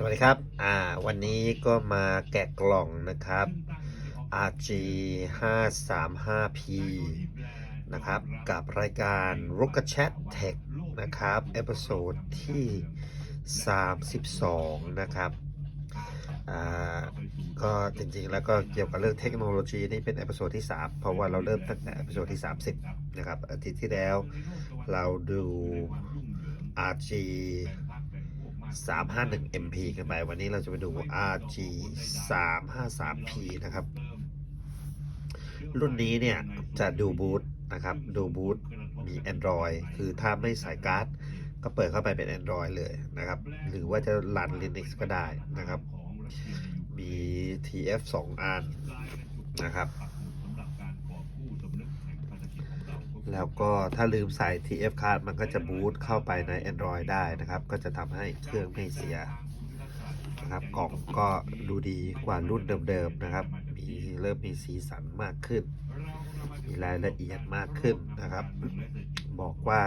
สวัสดีครับ อ่า วันนี้ก็มาแกะกล่องนะครับ RG 5 3 5 P นะครับ กับรายการ r o c k c h a t Tech นะครับ เอพิโซดที่ 32 นะครับ อ่า ก็จริงๆ แล้วก็เกี่ยวกับเรื่องเทคโนโลยีนี่เป็นเอพิโซดที่ 3 เพราะว่าเราเริ่มตั้งแต่เอพิโซดที่ 30 นะครับ อาทิตย์ที่แล้วเราดู RG 351 MP กันไป วันนี้เราจะไปดู RG 353P นะครับ รุ่นนี้เนี่ย จะดูบูตนะครับ ดูบูตมี Android คือถ้าไม่ใส่การ์ด ก็เปิดเข้าไปเป็น Android เลยนะครับ หรือว่าจะรัน Linux ก็ได้นะครับ มี TF 2 อันนะครับ แล้วก็ถ้าลืมใส่ TF card มันก็จะบูตเข้าไปใน Android ได้นะครับ ก็จะทำให้เครื่องไม่เสียนะครับกล่องก็ดูดีกว่ารุ่นเดิมๆนะครับ มีเริ่มมีสีสันมากขึ้น มีรายละเอียดมากขึ้นนะครับ บอกว่า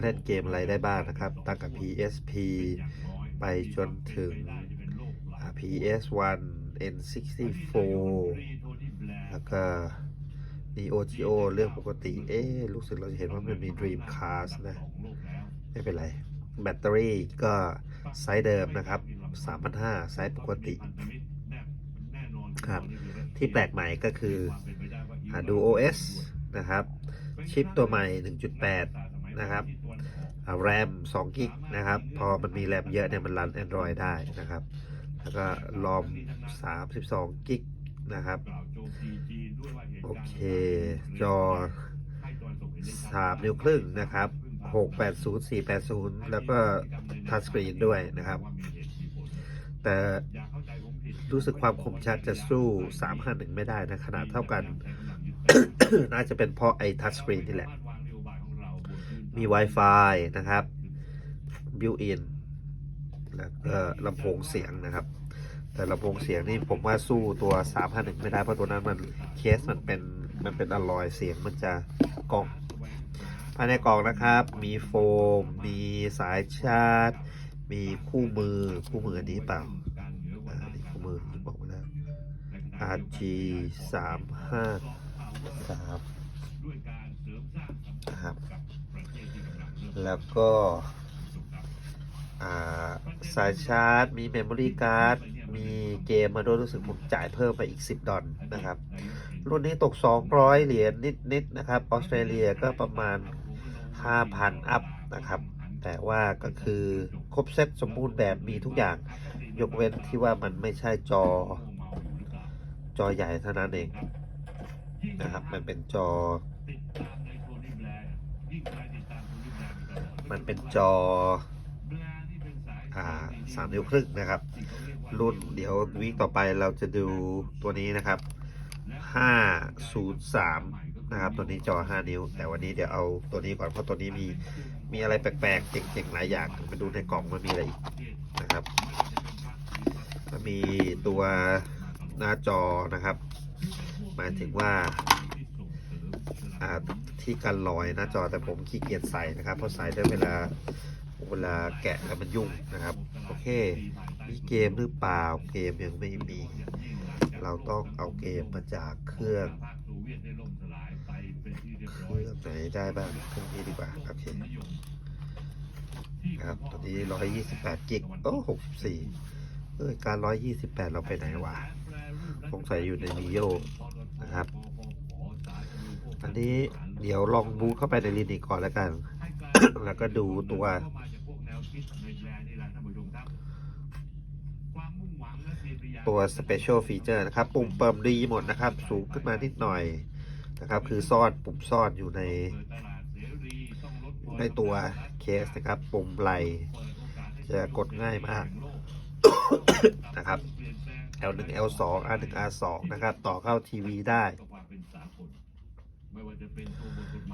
เล่นเกมอะไรได้บ้างนะครับ ตั้งแต่ PSP ไปจนถึง PS1 N64 แล้วก็ Neo Geo เรื่องปกติ เอ๊ะรู้สึกเราจะเห็นว่ามันมี Dreamcast นะ ไม่เป็นไร แบตเตอรี่ก็ไซส์เดิมนะครับ 3,500 ไซส์ปกติครับ ที่แปลกใหม่ก็คือดู OS นะครับ ชิปตัวใหม่ 1.8 นะครับแรม2กิกนะครับ พอมันมีแรมเยอะเนี่ยมันรัน Android ได้นะครับ แล้วก็รอม32กิก นะครับ โอเค จอ3นิ้วครึ่งนะครับ680 480แล้วก็ทัชสกรีนด้วยนะครับ แต่รู้สึกความคมชัดจะสู้351ไม่ได้นะ ขนาดเท่ากัน น่าจะเป็นเพราะไอ้ทัชสกรีนนี่แหละ มี Wi-Fi นะครับ built in แล้วก็ลำโพงเสียงนะครับ แต่ลำโพงเสียงนี่ผมว่าสู้ตัว 351 ไม่ได้เพราะตัวนั้นมันเคสมันเป็นมันเป็นอลลอยเสียงมันจะกล่องภายในกล่องนะครับ มีโฟม มีสายชาร์จ มีคู่มือคู่มืออันนี้เปล่าคู่มือบอกมาแล้ว RG 3 5 3นะครับ แล้วก็สายชาร์จ มีเมมโมรี่การ์ด มีเกมมาด้วยรู้สึกผมจ่ายเพิ่มไปอีก 10 ดอลนะครับ รุ่นนี้ตก 200 เหรียญนิดๆนะครับออสเตรเลียก็ประมาณ 5,000 อัพนะครับ แต่ว่าก็คือครบเซตสมบูรณ์แบบมีทุกอย่าง ยกเว้นที่ว่ามันไม่ใช่จอ จอใหญ่เท่านั้นเองนะครับ มันเป็นจอ มันเป็นจอ สามนิ้วครึ่งนะครับ รุ่นเดี๋ยววีคต่อไปเราจะดูตัวนี้นะครับ503นะครับ ตัวนี้จอ5นิ้ว แต่วันนี้เดี๋ยวเอาตัวนี้ก่อนเพราะตัวนี้มีมีอะไรแปลกๆเจ๋งๆหลายอย่างมาดูในกล่องมันมีอะไรอีกนะครับมีตัวหน้าจอนะครับหมายถึงว่าอ่าที่กันรอยหน้าจอแต่ผมขี้เกียจใส่นะครับเพราะใส่ได้เวลา เวลาแกะแล้วมันยุ่งนะครับ โอเค มีเกมหรือเปล่า เกมยังไม่มี เราต้องเอาเกมมาจากเครื่องเครื่องไหนได้บ้างเครื่องนี้ดีกว่าโอเคครับตัวนี้ร้อยยี่สิบแปดกิกโอ้หกสี่เออการร้อยยี่สิบแปดเราไปไหนวะสงสัยอยู่ในมิโยนะครับ อันนี้เดี๋ยวลองบูทเข้าไปในลินิกก่อนแล้วกัน แล้วก็ดูตัว ตัว Special Feature นะครับ ปุ่มเปิมดีหมดนะครับ สูงขึ้นมานิดหน่อยนะครับ คือซ่อนปุ่มซ่อนอยู่ใน ในตัวเคสนะครับ ปุ่มไหลจะกดง่ายมากนะครับ L1 L2 R1 R2 นะครับ ต่อเข้าทีวีได้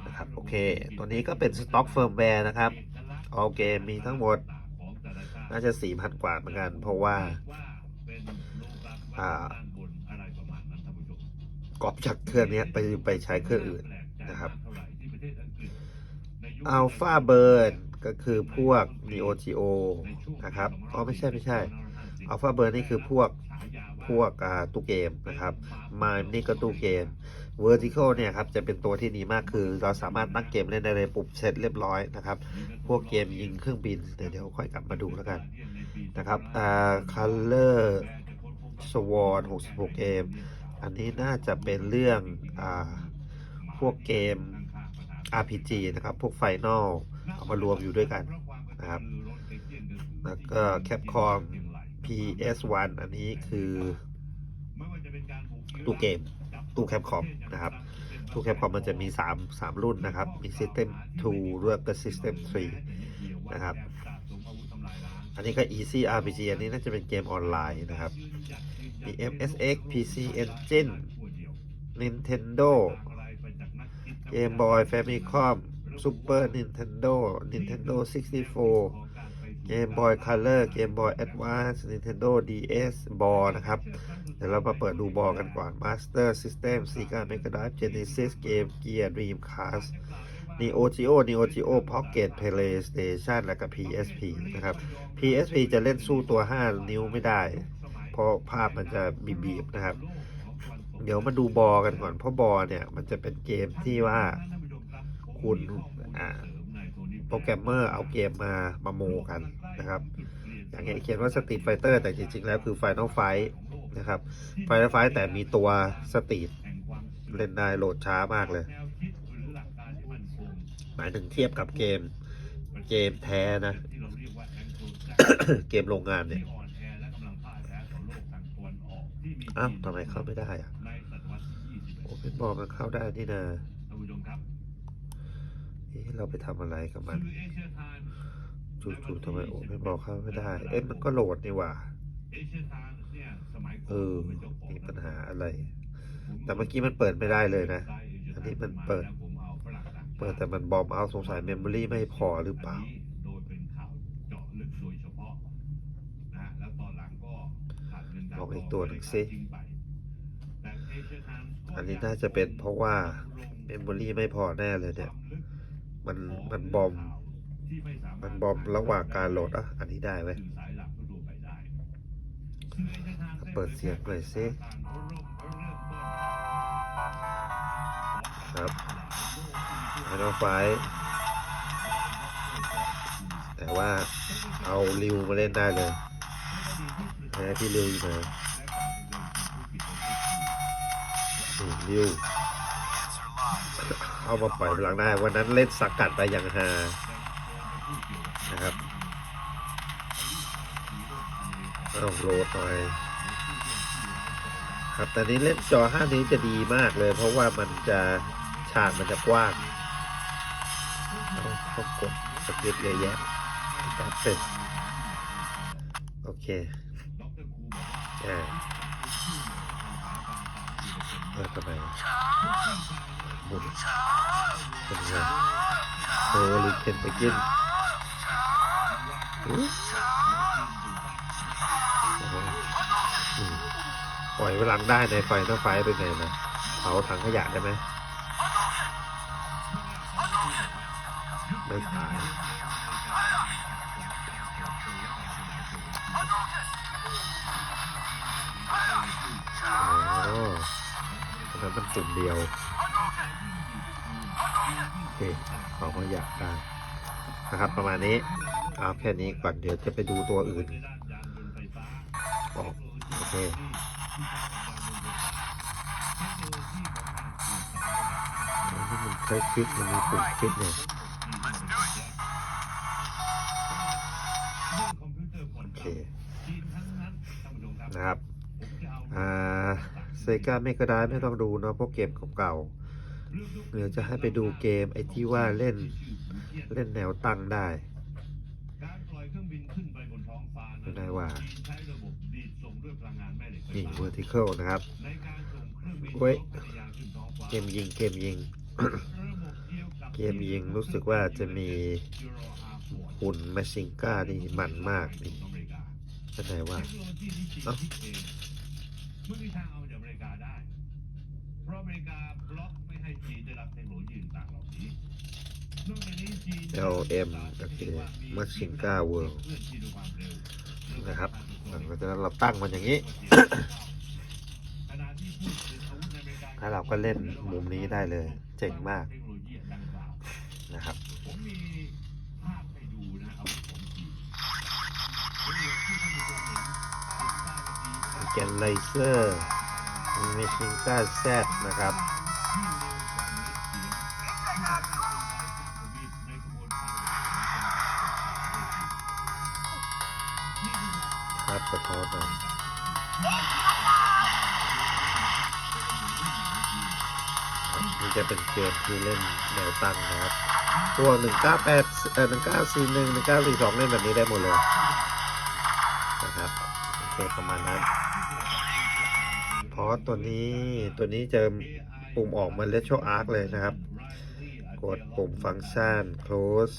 นะครับโอเค ตัวนี้ก็เป็นสต็อกเฟิร์มแวร์นะครับออเกมมีทั้งหมด น่าจะ 4,000 กว่าเหมือนกัน เพราะว่า อ่ากอบจากเครื่องนี้ไปไปใช้เครื่องอื่นนะครับอัลฟาเบิร์นก็คือพวก Neo Geo นะครับอ๋อไม่ใช่ไม่ใช่ Alpha Bird นี่คือพวกพวกอ่าตู้เกมนะครับ Mime นี่ก็ตู้เกม Vertical เนี่ยครับจะเป็นตัวที่ดีมากคือ เราสามารถตั้งเกมเล่นได้เลยปุ่มเสร็จเรียบร้อยนะครับ พวกเกมยิงเครื่องบินเดี๋ยวเดี๋ยวค่อยกลับมาดูแล้วกันนะครับอ่า Color Sword 66เกม อันนี้น่าจะเป็นเรื่องอพวกเกม RPG นะครับ พวก Final เอามารวมอยู่ด้วยกันนะครับแล้วก็ Capcom PS1 อันนี้คือตู้เกมตู้แคปคอมนะครับตู้แคปคอมมันจะมี 3 3 รุ่นนะครับ มี System 2ด้วยก็ System 3นะครับ อันนี้ก็ Easy RPG อันนี้น่าจะเป็นเกมออนไลน์นะครับมี MSX PC Engine Nintendo Game Boy Famicom Super Nintendo Nintendo 64 Game Boy Color Game Boy Advance Nintendo DS บอนะครับ เดี๋ยวเรามาเปิดดูบอกันก่อน Master System Sega Mega Drive Genesis Game Gear Dreamcast Neo Geo Neo Geo Pocket PlayStation และก็ PSP นะครับ PSP จะเล่นสู้ตัว 5 นิ้วไม่ได้ เพราะภาพมันจะบีบๆนะครับ เดี๋ยวมาดูบอกันก่อน เพราะบอเนี่ย มันจะเป็นเกมที่ว่าคุณโปรแกรมเมอร์เอาเกมมามาโมกันนะครับอย่างเงี้ยเขียนว่าสตรีทไฟเตอร์แต่จริงๆ แล้วคือ Final Fight นะครับ Final Fight แต่มีตัวสตรีทเล่นได้โหลดช้ามากเลย มายถึงเทียบกับเกม เกมแท้นะ เกมโรงงานเนี่ยอ้าวทำไมเข้าไม่ได้อะโอ้เป็นบอกมันเข้าได้นี่นะเอ๊ะเราไปทำอะไรกับมันจู่ๆทำไมโอ้เป็นบอกเข้าไม่ได้ เอ๊ะมันก็โหลดนี่หว่าเออมีปัญหาอะไร แต่เมื่อกี้มันเปิดไม่ได้เลยนะ อันนี้มันเปิด เปิดแต่มันบอมเอาสงสัยเมมโมรี่ไม่พอหรือเปล่าลองอีกตัวหนึ่งสิอันนี้น่าจะเป็นเพราะว่าเมมโมรี่ไม่พอแน่เลยเนี่ย มันมันบอม มันบอมระหว่างการโหลดอะ อันนี้ได้ไหมเปิดเสียงหน่อยสิครับ ไม่ต้องไฟ แต่ว่าเอาริวมาเล่นได้เลยแพ้ที่ริวอยู่ไหนริวเอามาปล่อยพลังได้ วันนั้นเล่นสกกัดไปอย่างฮานะครับเอาโหลดหน่อยครับแต่นี้เล่นจอ5นิ้วจะดีมากเลย เพราะว่ามันจะฉากมันจะกว้าง ดสกิปเยอะแยะตัดเป็นโอเคอ่าเออทำไมหมุนเป็นไงโอ้ลิเคนไปกินอุ๊ยโอ้หอืมปล่อยพลังได้ในไฟต้องไฟเป็นไงนะเผาถังขยะได้ไหมไม่ตาย ตอนนั้นมันสุ่มเดียวโอเคเอาขยากได้นะครับ ประมาณนี้เอาแค่นี้ก่อนเดี๋ยวจะไปดูตัวอื่นออกโอเคที่มันใช้คลิปมันมีปุ่มคลิปเนี่ย อ่าเซกาไม่ก็ได้ไม่ต้องดูเนาะเพราะเกมเก่าๆเดี๋ยวจะให้ไปดูเกมไอ้ที่ว่าเล่นเล่นแนวตั้งได้ไม่ได้ว่ายิง vertical นะครับเว้ยเกมยิงเกมยิง เกมยิงรู้สึกว่าจะมีหุ่นมาชิงก้านี่มันมากนี่เป็นไงว่าเอ้า ไม่มีทางเอามาจากอเมริกาได้ เพราะอเมริกาบล็อกไม่ให้จีนได้รับเทคโนโลยีต่างๆเหล่านี้ LM โอเคมัชชิงก้าเวิลด์นะครับหลังจากนั้นเราตั้งมันอย่างนี้ แล้วเราก็เล่นมุมนี้ได้เลย เจ๋งมากนะครับ แกนไลเซอร์มีชิงก้าแซดนะครับที่เร็วกว่าดของการนี่คือครับสะท้อนหน่อยนี่จะเป็นเกมที่เล่นแนวตั้งนะครับ ตัว 198เอ่อ1941 1942 เล่นแบบนี้ได้หมดเลยนะครับ โอเค ประมาณนั้น เพราะตัวนี้ตัวนี้จะปุ่มออกมา retro arc เลยนะครับ กดปุ่มฟังก์ชัน close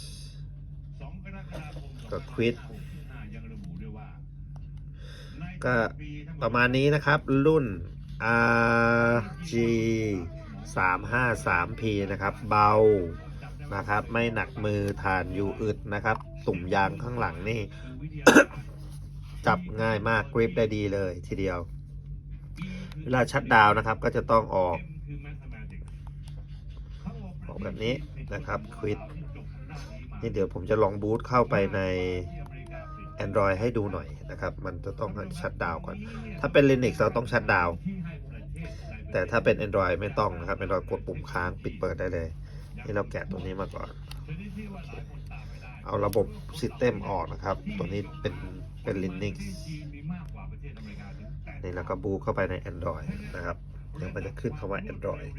ก็ quit ก็ประมาณนี้นะครับรุ่น RG 353P นะครับ เบานะครับ ไม่หนักมือฐานอยู่อึดนะครับ ตุ่มยางข้างหลังนี่ จับง่ายมากกริปได้ดีเลยทีเดียว เวลาชัดดาวนะครับ ก็จะต้องออก ออกแบบนี้นะครับควิดนี่เดี๋ยวผมจะลองบูตเข้าไปใน Android ให้ดูหน่อยนะครับ มันจะต้องชัดดาวก่อน ถ้าเป็น Linux เราต้องชัดดาว แต่ถ้าเป็น Android ไม่ต้องนะครับ Android กดปุ่มค้างปิดเปิดได้เลย นี่เราแกะตัวนี้มาก่อน เอาระบบ System ออกนะครับ ตัวนี้เป็นเป็น Linux นี่แล้วก็บูตเข้าไปใน Android นะครับเดี๋ยวมันจะขึ้นคำว่า Android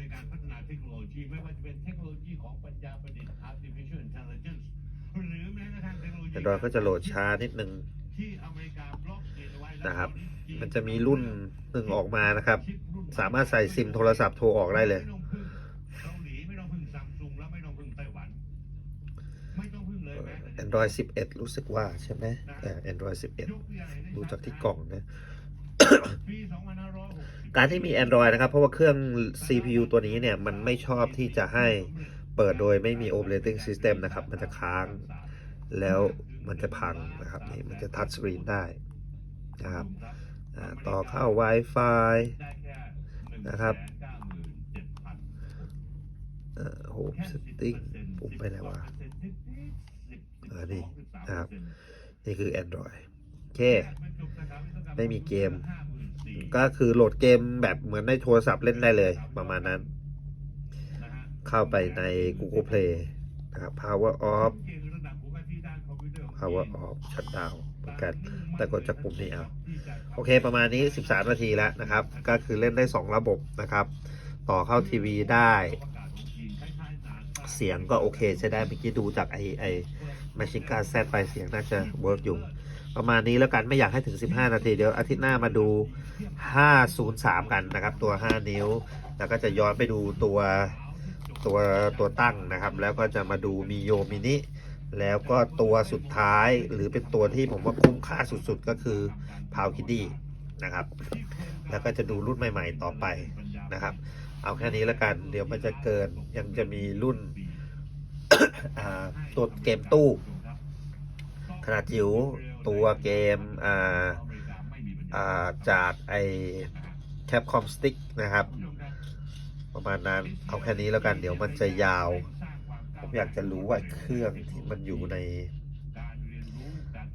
ไม่ว่าจะเป็นเทคโนโลยีของปัญญาประดิษฐ์ artificial intelligence หรือแม้กระทั่งเทคโนโลยี Android ก็จะโหลดช้านิดนึงที่อเมริกาบล็อกเกนไว้แล้วนะครับ มันจะมีรุ่นหนึ่งออกมานะครับ สามารถใส่ซิมโทรศัพท์โทรออกได้เลยไม่ต้องพึ่งเกาหลีไม่ต้องพึ่งซัมซุงแล้วไม่ต้องพึ่งไต้หวันไม่ต้องพึ่งเลยแม้แต่ Android 11 รู้สึกว่าใช่ไหมเออ Android 11ยกตัวอย่างให้ดูได้จากที่กล่องนะปี2560 การที่มี Android นะครับ เพราะว่าเครื่อง CPU ตัวนี้เนี่ย มันไม่ชอบที่จะให้เปิดโดยไม่มี Operating System นะครับ มันจะค้าง แล้วมันจะพังนะครับนี่มันจะทัชสกรีนได้นะครับต่อเข้า Wi-Fi นะครับเอ่อ Home Setting ปุ่มไปไหนวะออนี่นะครับ นี่คือ Android โอเค ไม่มีเกม ก็คือโหลดเกมแบบเหมือนในโทรศัพท์เล่นได้เลย ประมาณนั้น เข้าไปใน Google Play นะครับ Power Off Power Off Shutdown เหมือนกันแต่กดจากปุ่มนี้เอา โอเค ประมาณนี้ 13 นาทีแล้วนะครับ ก็คือเล่นได้ 2 ระบบนะครับ ต่อเข้าทีวีได้ เสียงก็โอเคใช้ได้เมื่อกี้ดูจากไอไอมาชิก้าแซดไปเสียงน่าจะเวิร์กอยู่ ประมาณนี้แล้วกันไม่อยากให้ถึง 15 นาที เดี๋ยวอาทิตย์หน้ามาดู 503 กันนะครับ ตัว 5 นิ้ว แล้วก็จะย้อนไปดูตัวตัวตัวตั้งนะครับ แล้วก็จะมาดูมีโยมินิแล้วก็ตัวสุดท้ายหรือเป็นตัวที่ผมว่าคุ้มค่าสุดๆ ก็คือพาวคิดดี้นะครับ แล้วก็จะดูรุ่นใหม่ๆต่อไปนะครับ เอาแค่นี้แล้วกันเดี๋ยวมันจะเกินยังจะมีรุ่นตัวเกมตู้ขนาดจิ๋ว ตัวเกมอ่าอ่าจากไอแคปคอมสติ๊กนะครับ ประมาณนั้นเอาแค่นี้แล้วกันเดี๋ยวมันจะยาว ผมอยากจะรู้ว่าเครื่องที่มันอยู่ใน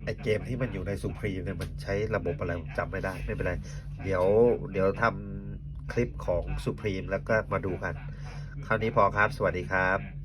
ไอเกมที่มันอยู่ในสุพรีเนี่ยมันใช้ระบบอะไรจำไม่ได้ไม่เป็นไร เดี๋ยวเดี๋ยวทำคลิปของสุพรีมแล้วก็มาดูกัน คราวนี้พอครับ สวัสดีครับ